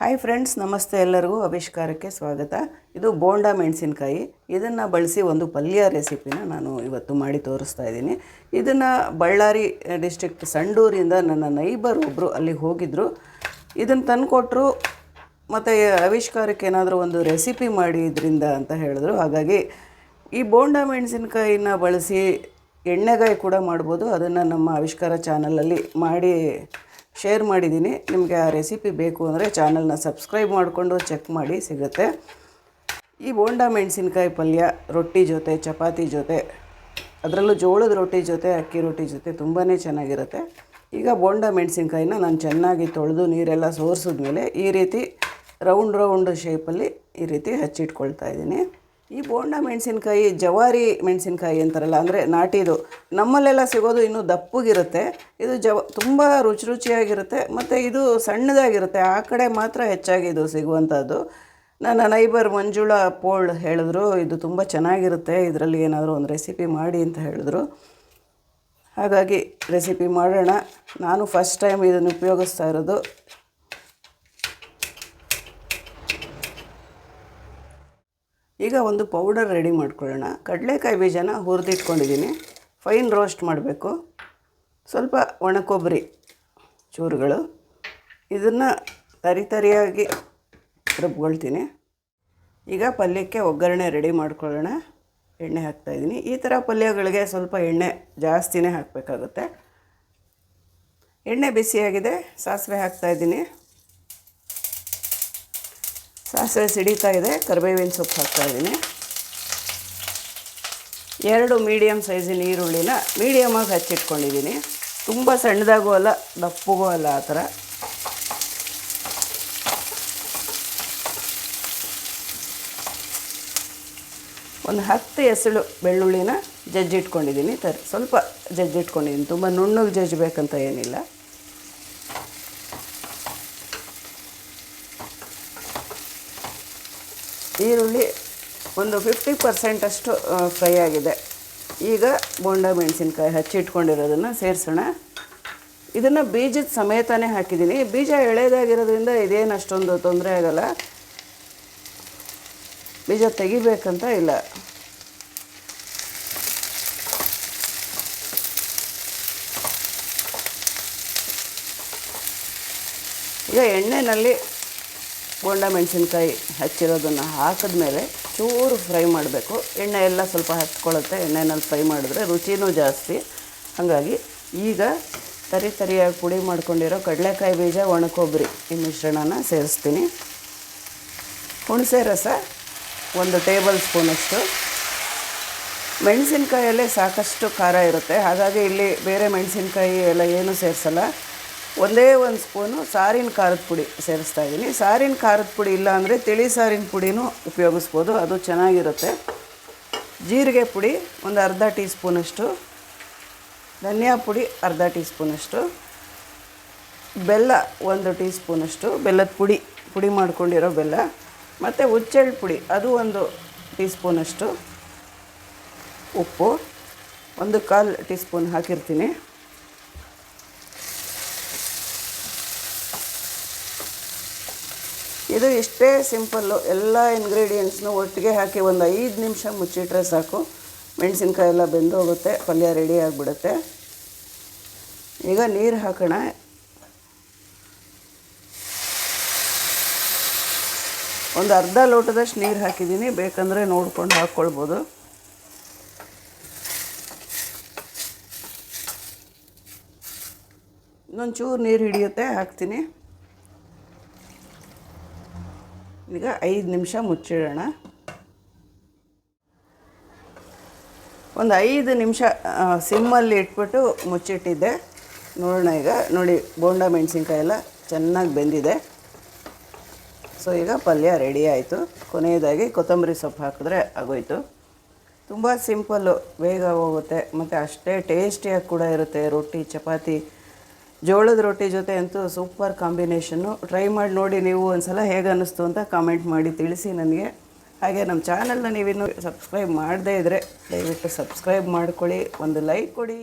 Hi friends ನಮಸ್ತೆ ಎಲ್ಲರಿಗೂ ಆವಿಷ್ಕಾರಕ್ಕೆ ಸ್ವಾಗತ. ಇದು ಬೋಂಡಾ ಮೆಣಸಿನಕಾಯಿ. ಇದನ್ನು ಬಳಸಿ ಒಂದು ಪಲ್ಯ ರೆಸಿಪಿನ ನಾನು ಇವತ್ತು ಮಾಡಿ ತೋರಿಸ್ತಾ ಇದ್ದೀನಿ. ಇದನ್ನು ಬಳ್ಳಾರಿ ಡಿಸ್ಟ್ರಿಕ್ಟ್ ಸಂಡೂರಿಂದ ನನ್ನ ನೈಬರ್ ಒಬ್ಬರು ಅಲ್ಲಿ ಹೋಗಿದ್ದರು ಇದನ್ನು ತಂದುಕೊಟ್ರು ಮತ್ತು ಆವಿಷ್ಕಾರಕ್ಕೆ ಏನಾದರೂ ಒಂದು ರೆಸಿಪಿ ಮಾಡಿ ಇದರಿಂದ ಅಂತ ಹೇಳಿದ್ರು. ಹಾಗಾಗಿ ಈ ಬೋಂಡಾ ಮೆಣಸಿನ್ಕಾಯಿನ ಬಳಸಿ ಎಣ್ಣೆಗಾಯಿ ಕೂಡ ಮಾಡ್ಬೋದು. ಅದನ್ನು ನಮ್ಮ ಆವಿಷ್ಕಾರ ಚಾನಲಲ್ಲಿ ಮಾಡಿ ಶೇರ್ ಮಾಡಿದ್ದೀನಿ. ನಿಮಗೆ ಆ ರೆಸಿಪಿ ಬೇಕು ಅಂದರೆ ಚಾನಲ್ನ ಸಬ್ಸ್ಕ್ರೈಬ್ ಮಾಡಿಕೊಂಡು ಚೆಕ್ ಮಾಡಿ ಸಿಗುತ್ತೆ. ಈ ಬೋಂಡ ಮೆಣಸಿನ್ಕಾಯಿ ಪಲ್ಯ, ರೊಟ್ಟಿ ಜೊತೆ, ಚಪಾತಿ ಜೊತೆ, ಅದರಲ್ಲೂ ಜೋಳದ ರೊಟ್ಟಿ ಜೊತೆ, ಅಕ್ಕಿ ರೊಟ್ಟಿ ಜೊತೆ ತುಂಬಾ ಚೆನ್ನಾಗಿರುತ್ತೆ. ಈಗ ಬೋಂಡ ಮೆಣಸಿನ್ಕಾಯಿನ ನಾನು ಚೆನ್ನಾಗಿ ತೊಳೆದು ನೀರೆಲ್ಲ ಸೋರಿಸಿದ್ಮೇಲೆ ಈ ರೀತಿ ರೌಂಡ್ ರೌಂಡ್ ಶೇಪಲ್ಲಿ ಈ ರೀತಿ ಹಚ್ಚಿಟ್ಕೊಳ್ತಾ ಇದ್ದೀನಿ. ಈ ಬೋಂಡ ಮೆಣಸಿನ್ಕಾಯಿ, ಜವಾರಿ ಮೆಣಸಿನ್ಕಾಯಿ ಅಂತಾರಲ್ಲ, ಅಂದರೆ ನಾಟಿದು ನಮ್ಮಲ್ಲೆಲ್ಲ ಸಿಗೋದು ಇನ್ನೂ ದಪ್ಪಗಿರುತ್ತೆ. ಇದು ಜವ, ತುಂಬ ರುಚಿ ರುಚಿಯಾಗಿರುತ್ತೆ, ಮತ್ತು ಇದು ಸಣ್ಣದಾಗಿರುತ್ತೆ, ಆ ಕಡೆ ಮಾತ್ರ ಹೆಚ್ಚಾಗಿ ಇದು ಸಿಗುವಂಥದ್ದು ನನ್ನ ನೈಬರ್ ಮಂಜುಳಾ ಪೋಳ್ ಹೇಳಿದ್ರು, ಇದು ತುಂಬ ಚೆನ್ನಾಗಿರುತ್ತೆ, ಇದರಲ್ಲಿ ಏನಾದರೂ ಒಂದು ರೆಸಿಪಿ ಮಾಡಿ ಅಂತ ಹೇಳಿದ್ರು. ಹಾಗಾಗಿ ರೆಸಿಪಿ ಮಾಡೋಣ. ನಾನು ಫಸ್ಟ್ ಟೈಮ್ ಇದನ್ನು ಉಪಯೋಗಿಸ್ತಾ ಇರೋದು. ಈಗ ಒಂದು ಪೌಡರ್ ರೆಡಿ ಮಾಡ್ಕೊಳ್ಳೋಣ. ಕಡಲೆಕಾಯಿ ಬೀಜನ ಹುರಿದಿಟ್ಕೊಂಡಿದ್ದೀನಿ. ಫೈನ್ ರೋಸ್ಟ್ ಮಾಡಬೇಕು. ಸ್ವಲ್ಪ ಒಣ ಕೊಬ್ಬರಿ ಚೂರುಗಳು. ಇದನ್ನು ತರಿ ತರಿಯಾಗಿ ರುಬ್ಕೊಳ್ತೀನಿ. ಈಗ ಪಲ್ಯಕ್ಕೆ ಒಗ್ಗರಣೆ ರೆಡಿ ಮಾಡ್ಕೊಳ್ಳೋಣ. ಎಣ್ಣೆ ಹಾಕ್ತಾಯಿದ್ದೀನಿ ಈ ಥರ ಪಲ್ಯಗಳಿಗೆ ಸ್ವಲ್ಪ ಎಣ್ಣೆ ಜಾಸ್ತಿನೇ ಹಾಕಬೇಕಾಗುತ್ತೆ. ಎಣ್ಣೆ ಬಿಸಿಯಾಗಿದೆ, ಸಾಸಿವೆ ಹಾಕ್ತಾಯಿದ್ದೀನಿ ಸಾಸಿವೆ ಸಿಡಿತಾ ಇದೆ, ಕರಿಬೇವಿನ ಸೊಪ್ಪು ಹಾಕ್ತಾ ಇದ್ದೀನಿ. ಎರಡು ಮೀಡಿಯಮ್ ಸೈಜಿನ ಈರುಳ್ಳಿನ ಮೀಡಿಯಮಾಗಿ ಹಚ್ಚಿಟ್ಕೊಂಡಿದ್ದೀನಿ. ತುಂಬ ಸಣ್ಣದಾಗೂ ಅಲ್ಲ, ದಪ್ಪಗೂ ಅಲ್ಲ ಆ ಥರ. ಒಂದು ಹತ್ತು ಎಸಳು ಬೆಳ್ಳುಳ್ಳಿನ ಜಜ್ಜಿಟ್ಕೊಂಡಿದ್ದೀನಿ. ತರ್, ಸ್ವಲ್ಪ ಜಜ್ಜಿಟ್ಕೊಂಡಿದ್ದೀನಿ. ತುಂಬ ನುಣ್ಣಗೆ ಜಜ್ಜಬೇಕಂತ ಏನಿಲ್ಲ. ಈರುಳ್ಳಿ ಒಂದು ಫಿಫ್ಟಿ ಪರ್ಸೆಂಟಷ್ಟು ಫ್ರೈ ಆಗಿದೆ. ಈಗ ಬೋಂಡ ಮೆಣಸಿನ್ಕಾಯಿ ಹಚ್ಚಿಟ್ಕೊಂಡಿರೋದನ್ನು ಸೇರಿಸೋಣ. ಇದನ್ನು ಬೀಜದ ಸಮೇತನೇ ಹಾಕಿದ್ದೀನಿ. ಬೀಜ ಎಳೆದಾಗಿರೋದ್ರಿಂದ ಇದೇನು ಅಷ್ಟೊಂದು ತೊಂದರೆ ಆಗಲ್ಲ. ಬೀಜ ತೆಗಿಬೇಕಂತ ಇಲ್ಲ. ಈಗ ಎಣ್ಣೆಯಲ್ಲಿ ಬೋಂಡ ಮೆಣಸಿನ್ಕಾಯಿ ಹಚ್ಚಿರೋದನ್ನು ಹಾಕಿದ್ಮೇಲೆ ಚೂರು ಫ್ರೈ ಮಾಡಬೇಕು. ಎಣ್ಣೆ ಎಲ್ಲ ಸ್ವಲ್ಪ ಹಚ್ಕೊಳ್ಳುತ್ತೆ. ಎಣ್ಣೆನಲ್ಲಿ ಫ್ರೈ ಮಾಡಿದ್ರೆ ರುಚಿನೂ ಜಾಸ್ತಿ. ಹಾಗಾಗಿ ಈಗ ತರಿ ತರಿಯಾಗಿ ಪುಡಿ ಮಾಡ್ಕೊಂಡಿರೋ ಕಡಲೆಕಾಯಿ ಬೀಜ, ಒಣಕೊಬ್ಬರಿ ಈ ಮಿಶ್ರಣನ ಸೇರಿಸ್ತೀನಿ. ಹುಣಸೆ ರಸ ಒಂದು ಟೇಬಲ್ ಸ್ಪೂನಷ್ಟು ಮೆಣಸಿನ್ಕಾಯಲ್ಲೇ ಸಾಕಷ್ಟು ಖಾರ ಇರುತ್ತೆ. ಹಾಗಾಗಿ ಇಲ್ಲಿ ಬೇರೆ ಮೆಣಸಿನ್ಕಾಯಿ ಎಲ್ಲ ಏನೂ ಸೇರಿಸಲ್ಲ. ಒಂದೇ ಒಂದು ಸ್ಪೂನು ಸಾರಿನ ಖಾರದ ಪುಡಿ ಸೇರಿಸ್ತಾ ಇದ್ದೀನಿ. ಸಾರಿನ ಖಾರದ ಪುಡಿ ಇಲ್ಲ ಅಂದರೆ ತಿಳಿ ಸಾರಿನ ಪುಡಿನೂ ಉಪಯೋಗಿಸ್ಬೋದು, ಅದು ಚೆನ್ನಾಗಿರುತ್ತೆ. ಜೀರಿಗೆ ಪುಡಿ ಒಂದು ಅರ್ಧ ಟೀ ಸ್ಪೂನಷ್ಟು ಧನಿಯಾ ಪುಡಿ ಅರ್ಧ ಟೀ ಸ್ಪೂನಷ್ಟು ಬೆಲ್ಲ ಒಂದು ಟೀ ಸ್ಪೂನಷ್ಟು ಬೆಲ್ಲದ ಪುಡಿ ಪುಡಿ ಮಾಡ್ಕೊಂಡಿರೋ ಬೆಲ್ಲ, ಮತ್ತು ಹುಚ್ಚೆಳ್ಳು ಪುಡಿ, ಅದು ಒಂದು ಟೀ ಸ್ಪೂನಷ್ಟು ಉಪ್ಪು, ಒಂದು ಕಾಲು ಟೀ ಸ್ಪೂನ್ ಹಾಕಿರ್ತೀನಿ. ಇದು ಇಷ್ಟೇ ಸಿಂಪಲ್ಲು ಎಲ್ಲ ಇಂಗ್ರೀಡಿಯೆಂಟ್ಸ್ನು ಒಟ್ಟಿಗೆ ಹಾಕಿ ಒಂದು ಐದು ನಿಮಿಷ ಮುಚ್ಚಿಟ್ರೆ ಸಾಕು. ಮೆಣಸಿನ್ಕಾಯಿ ಎಲ್ಲ ಬೆಂದು ಹೋಗುತ್ತೆ, ಪಲ್ಯ ರೆಡಿ ಆಗಿಬಿಡುತ್ತೆ. ಈಗ ನೀರು ಹಾಕೋಣ. ಒಂದು ಅರ್ಧ ಲೋಟದಷ್ಟು ನೀರು ಹಾಕಿದ್ದೀನಿ, ಬೇಕಂದರೆ ನೋಡ್ಕೊಂಡು ಹಾಕ್ಕೊಳ್ಬೋದು. ಇನ್ನೊಂಚೂರು ನೀರು ಹಿಡಿಯುತ್ತೆ, ಹಾಕ್ತೀನಿ. ಈಗ ಐದು ನಿಮಿಷ ಮುಚ್ಚಿಡೋಣ. ಒಂದು ಐದು ನಿಮಿಷ ಸಿಮ್ಮಲ್ಲಿ ಇಟ್ಬಿಟ್ಟು ಮುಚ್ಚಿಟ್ಟಿದ್ದೆ. ನೋಡೋಣ ಈಗ. ನೋಡಿ, ಬೋಂಡ ಮೆಣಸಿನ್ಕಾಯಿ ಎಲ್ಲ ಚೆನ್ನಾಗಿ ಬೆಂದಿದೆ. ಸೊ, ಈಗ ಪಲ್ಯ ರೆಡಿ ಆಯಿತು. ಕೊನೆಯದಾಗಿ ಕೊತ್ತಂಬರಿ ಸೊಪ್ಪು ಹಾಕಿದ್ರೆ ಆಗೋಯ್ತು. ತುಂಬ ಸಿಂಪಲ್ಲು, ಬೇಗ ಹೋಗುತ್ತೆ. ಮತ್ತು ಅಷ್ಟೇ ಟೇಸ್ಟಿಯಾಗಿ ಕೂಡ ಇರುತ್ತೆ. ರೊಟ್ಟಿ, ಚಪಾತಿ ಜೋಳದ ರೊಟ್ಟಿ ಜೊತೆ ಅಂತೂ ಸೂಪರ್ ಕಾಂಬಿನೇಷನ್ನು ಟ್ರೈ ಮಾಡಿ ನೋಡಿ ನೀವು ಒಂದು ಸಲ ಹೇಗೆ ಅನ್ನಿಸ್ತು ಅಂತ ಕಾಮೆಂಟ್ ಮಾಡಿ ತಿಳಿಸಿ ನನಗೆ. ಹಾಗೆ ನಮ್ಮ ಚಾನಲ್ನ ನೀವಿನ್ನೂ ಸಬ್ಸ್ಕ್ರೈಬ್ ಮಾಡದೇ ಇದ್ದರೆ ದಯವಿಟ್ಟು ಸಬ್ಸ್ಕ್ರೈಬ್ ಮಾಡ್ಕೊಳ್ಳಿ. ಒಂದು ಲೈಕ್ ಕೊಡಿ.